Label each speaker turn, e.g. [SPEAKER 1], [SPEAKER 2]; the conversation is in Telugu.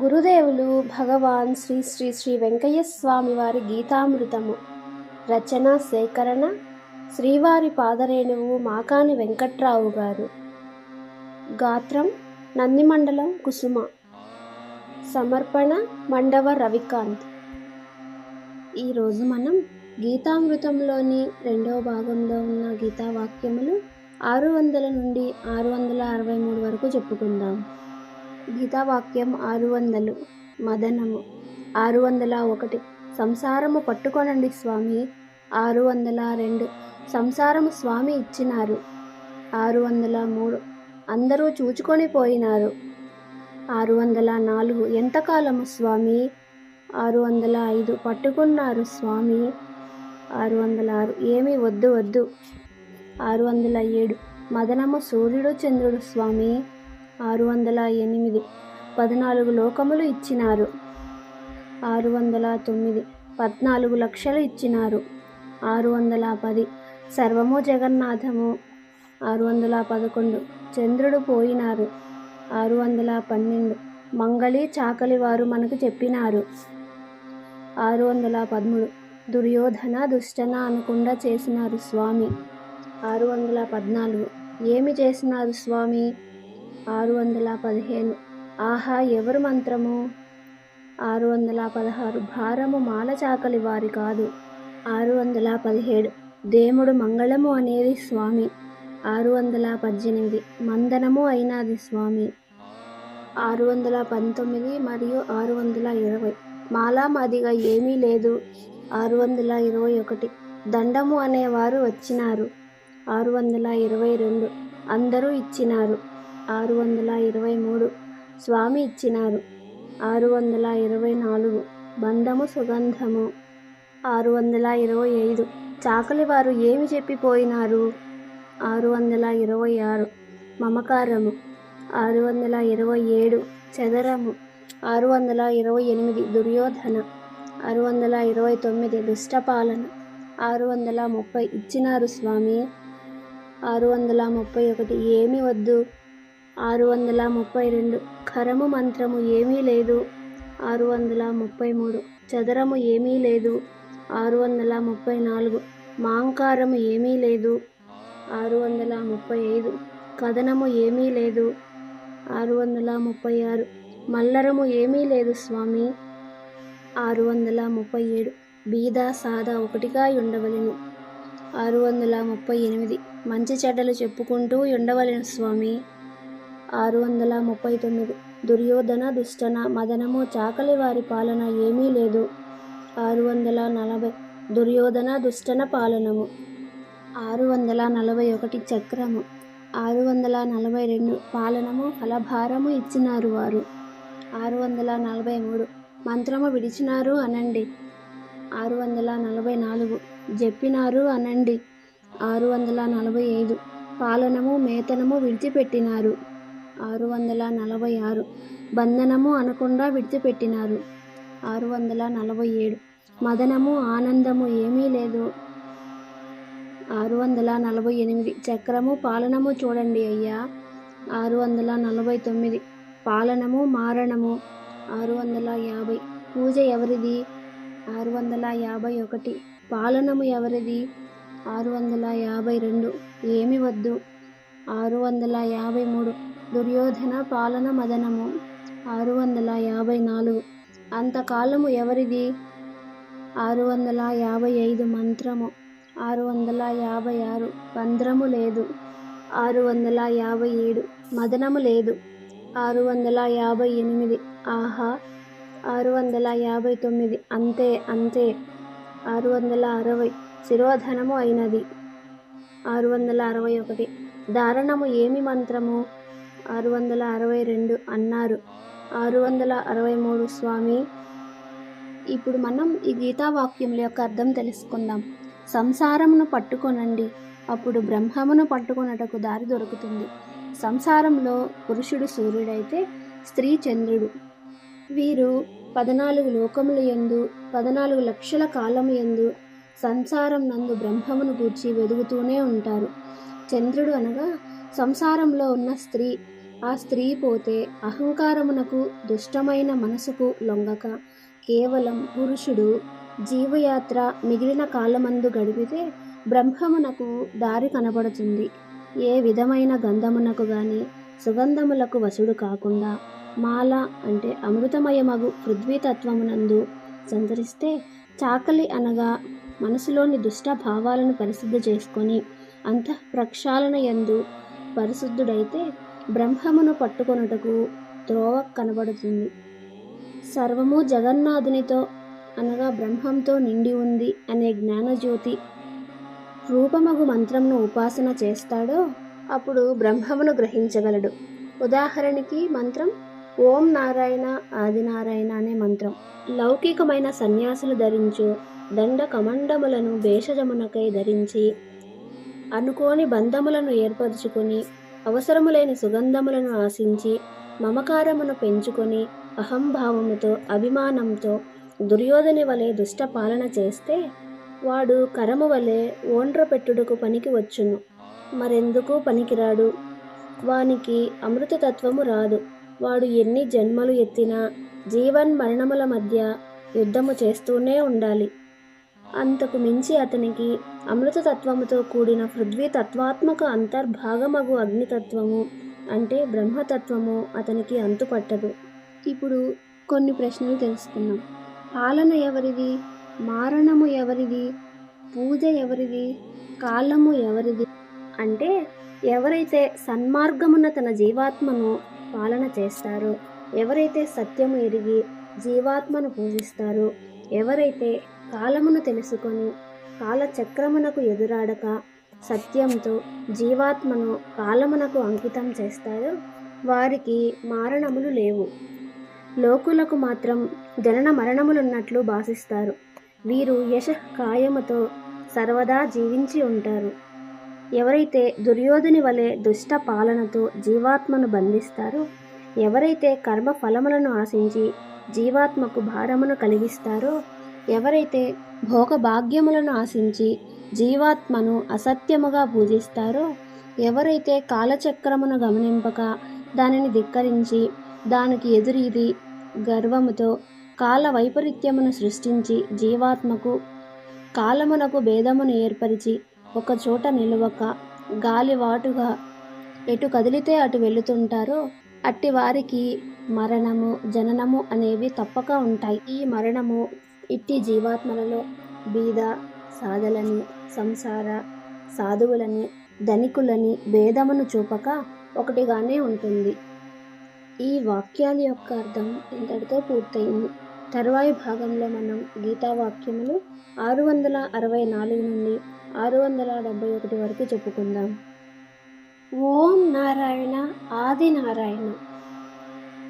[SPEAKER 1] గురుదేవులు భగవాన్ శ్రీ శ్రీ శ్రీ వెంకయ్య స్వామి వారి గీతామృతము. రచన సేకరణ శ్రీవారి పాదరేణువు మాకాని వెంకట్రావు గారు. గాత్రం నందిమండలం కుసుమ. సమర్పణ మండవ రవికాంత్. ఈరోజు మనం గీతామృతంలోని రెండవ భాగంలో ఉన్న గీతావాక్యములు ఆరు వందల నుండి ఆరు వందల అరవై మూడు వరకు చెప్పుకుందాం. గీతావాక్యం ఆరు వందలు మదనము. ఆరు వందల ఒకటి సంసారము పట్టుకోనండి స్వామి. ఆరు వందల రెండు సంసారము స్వామి ఇచ్చినారు. ఆరు వందల మూడు అందరూ చూచుకొని పోయినారు. ఆరు వందల నాలుగు ఎంతకాలము స్వామి? ఆరు వందల ఐదు పట్టుకున్నారు స్వామి. ఆరు వందల ఆరు ఏమీ వద్దు వద్దు. ఆరు వందల ఏడు మదనము సూర్యుడు చంద్రుడు స్వామి. ఆరు వందల ఎనిమిది. పద్నాలుగు లోకములు ఇచ్చినారు. ఆరు వందల తొమ్మిది. పద్నాలుగు లక్షలు ఇచ్చినారు. ఆరు వందల పది. సర్వము జగన్నాథము. ఆరు వందల పదకొండు. చంద్రుడు పోయినారు. ఆరు వందల పన్నెండు. మంగళి చాకలి వారు మనకు చెప్పినారు. ఆరు వందల పదమూడు. దుర్యోధన దుష్టన అనకుండా చేసినారు స్వామి. ఆరు వందల పద్నాలుగు. ఏమి చేసినారు స్వామి? ఆరు వందల పదిహేను ఆహా ఎవరు మంత్రము? ఆరు వందల పదహారు భారము మాల చాకలి వారి కాదు. ఆరు వందల పదిహేడు దేముడు మంగళము అనేది స్వామి. ఆరు వందల పద్దెనిమిది మందనము అయినది స్వామి. ఆరు వందల పంతొమ్మిది మరియు ఆరు వందల ఇరవై మాలా మాదిగా ఏమీ లేదు. ఆరు వందల ఇరవై ఒకటి దండము అనేవారు వచ్చినారు. ఆరు వందల ఇరవై రెండు అందరూ ఇచ్చినారు. ఆరు వందల ఇరవై మూడు. స్వామి ఇచ్చినారు. ఆరు వందల ఇరవై నాలుగు. బంధము సుగంధము. ఆరు వందల ఇరవై ఐదు. చాకలి వారు ఏమి చెప్పిపోయినారు? ఆరు వందల ఇరవై ఆరు. మమకారము. ఆరు వందల ఇరవై ఏడు. చదరము. ఆరు వందల ఇరవై ఎనిమిది. దుర్యోధన. ఆరు వందల ఇరవై తొమ్మిది. దుష్టపాలన. ఆరు వందల ముప్పై. ఇచ్చినారు స్వామి. ఆరు వందల ముప్పై ఒకటి. ఏమి వద్దు? ఆరు వందల ముప్పై రెండు ఖరము మంత్రము ఏమీ లేదు. ఆరు వందల ముప్పై మూడు చదరము ఏమీ లేదు. ఆరు వందల ముప్పై నాలుగు మాంకారము ఏమీ లేదు. ఆరు వందల ముప్పై ఐదు కథనము ఏమీ లేదు. ఆరు వందల ముప్పై ఆరు మల్లరము ఏమీ లేదు స్వామి. ఆరు వందల ముప్పై ఏడు బీద సాదా ఒకటిగా ఉండవలెను. ఆరు వందల ముప్పై ఎనిమిది మంచి చెడ్డలు చెప్పుకుంటూ ఉండవలెను స్వామి. ఆరు వందల ముప్పై తొమ్మిది దుర్యోధన దుష్టన మదనము చాకలి వారి పాలన ఏమీ లేదు. ఆరు వందల నలభై దుర్యోధన దుష్టన పాలనము. ఆరు వందల నలభై ఒకటి చక్రము. ఆరు వందల నలభై రెండు పాలనము ఫలభారము ఇచ్చినారు వారు. ఆరు వందల నలభై మూడు మంత్రము విడిచినారు అనండి. ఆరు వందల నలభై నాలుగు చెప్పినారు అనండి. ఆరు వందల నలభై ఐదు పాలనము మేతనము విడిచిపెట్టినారు. ఆరు వందల నలభై ఆరు బంధనము అనకుండా విడిచిపెట్టినారు. ఆరు వందల నలభై ఏడు మదనము ఆనందము ఏమీ లేదు. ఆరు వందల నలభై ఎనిమిది చక్రము పాలనము చూడండి అయ్యా. ఆరు వందల నలభై తొమ్మిది పాలనము మారణము. ఆరు వందల యాభై పూజ ఎవరిది? ఆరు వందల యాభై ఒకటి పాలనము ఎవరిది? ఆరు వందల యాభై రెండు ఏమి వద్దు. ఆరు వందల యాభై మూడు దుర్యోధన పాలన మదనము. ఆరు వందల యాభై నాలుగు అంతకాలము ఎవరిది? ఆరు వందల యాభై ఐదు మంత్రము ఆరు వందల యాభై ఆరు వంద్రము లేదు. ఆరు వందల యాభై ఏడు మదనము లేదు. ఆరు వందల యాభై ఎనిమిది ఆహా. ఆరు వందల యాభై తొమ్మిది అంతే అంతే. ఆరు వందల అరవై శిరోధనము అయినది. ఆరు వందల అరవై ఒకటి. దారణము ఏమి మంత్రము? ఆరు వందల అరవై రెండు అన్నారు. ఆరు వందల అరవై మూడు స్వామి. ఇప్పుడు మనం ఈ గీతావాక్యముల యొక్క అర్థం తెలుసుకుందాం. సంసారమును పట్టుకొనండి. అప్పుడు బ్రహ్మమును పట్టుకొనటకు దారి దొరుకుతుంది. సంసారంలో పురుషుడు సూర్యుడైతే స్త్రీ చంద్రుడు. వీరు పద్నాలుగు లోకముల యందు పద్నాలుగు లక్షల కాలము యందు సంసారం నందు బ్రహ్మమును గూర్చి వెదుగుతూనే ఉంటారు. చంద్రుడు అనగా సంసారంలో ఉన్న స్త్రీ ఆ స్త్రీ పోతే అహంకారమునకు దుష్టమైన మనసుకు లొంగక. కేవలం పురుషుడు జీవయాత్ర మిగిలిన కాలమందు గడిపితే బ్రహ్మమునకు దారి కనబడుతుంది. ఏ విధమైన గంధమునకు గాని సుగంధములకు వశుడు కాకుండా మాల అంటే అమృతమయమగు పృథ్వీతత్వమునందు సంచరిస్తే చాకలి అనగా మనసులోని దుష్ట భావాలను పరిశుద్ధి చేసుకొని అంతః ప్రక్షాళన యందు పరిశుద్ధుడైతే బ్రహ్మమును పట్టుకొనుటకు త్రోవ కనబడుతుంది. సర్వము జగన్నాథునితో అనగా బ్రహ్మంతో నిండి ఉంది అనే జ్ఞానజ్యోతి రూపమగు మంత్రంను ఉపాసన చేస్తాడో అప్పుడు బ్రహ్మమును గ్రహించగలడు. ఉదాహరణకి మంత్రం ఓం నారాయణ ఆదినారాయణ అనే మంత్రం. లౌకికమైన సన్యాసులు ధరించు దండ కమండములను భేషజమునకై ధరించి అనుకోని బంధములను ఏర్పరచుకొని అవసరము లేని సుగంధములను ఆశించి మమకారమును పెంచుకొని అహంభావముతో అభిమానంతో దుర్యోధని వలె దుష్ట పాలన చేస్తే వాడు కరము వలె ఓండ్ర పెట్టుడుకు పనికి వచ్చును. మరెందుకు పనికిరాడు? వానికి అమృతతత్వము రాదు. వాడు ఎన్ని జన్మలు ఎత్తినా జీవన్ మరణముల మధ్య యుద్ధము చేస్తూనే ఉండాలి. అంతకు మించి అతనికి అమృతతత్వముతో కూడిన పృథ్వీ తత్వాత్మక అంతర్భాగమగు అగ్నితత్వము అంటే బ్రహ్మతత్వము అతనికి అంతుపట్టదు. ఇప్పుడు కొన్ని ప్రశ్నలు తెలుసుకుందాం. పాలన ఎవరిది? మారణము ఎవరిది? పూజ ఎవరిది? కాలము ఎవరిది? అంటే ఎవరైతే సన్మార్గమున తన జీవాత్మను పాలన చేస్తారో ఎవరైతే సత్యము ఎరిగి జీవాత్మను పూజిస్తారో ఎవరైతే కాలమును తెలుసుకొని కాలచక్రమునకు ఎదురాడక సత్యంతో జీవాత్మను కాలమునకు అంకితం చేస్తారో వారికి మారణములు లేవు. లోకులకు మాత్రం జనన మరణములున్నట్లు భాషిస్తారు వీరు యశకాయముతో సర్వదా జీవించి ఉంటారు. ఎవరైతే దుర్యోధని వలె దుష్ట పాలనతో జీవాత్మను బంధిస్తారో ఎవరైతే కర్మ ఫలములను ఆశించి జీవాత్మకు భారమును కలిగిస్తారో ఎవరైతే భోగభాగ్యములను ఆశించి జీవాత్మను అసత్యముగా పూజిస్తారో ఎవరైతే కాలచక్రమును గమనింపక దానిని ధిక్కరించి దానికి ఎదురీది గర్వముతో కాల వైపరీత్యమును సృష్టించి జీవాత్మకు కాలమునకు భేదమును ఏర్పరిచి ఒక చోట నిలవక గాలివాటుగా ఎటు కదిలితే అటు వెళుతుంటారో అట్టి వారికి మరణము జననము అనేవి తప్పక ఉంటాయి. ఈ మరణము ఇట్టి జీవాత్మలలో బీద సాధలని సంసార సాధువులని ధనికులని భేదమును చూపక ఒకటిగానే ఉంటుంది. ఈ వాక్యాల యొక్క అర్థం ఇంతటితో పూర్తయింది. తరువాయి భాగంలో మనం గీతా వాక్యములు ఆరు వందల అరవై నాలుగు నుండి ఆరు వందల డెబ్బై ఒకటి వరకు చెప్పుకుందాం. ఓం నారాయణ ఆది నారాయణ.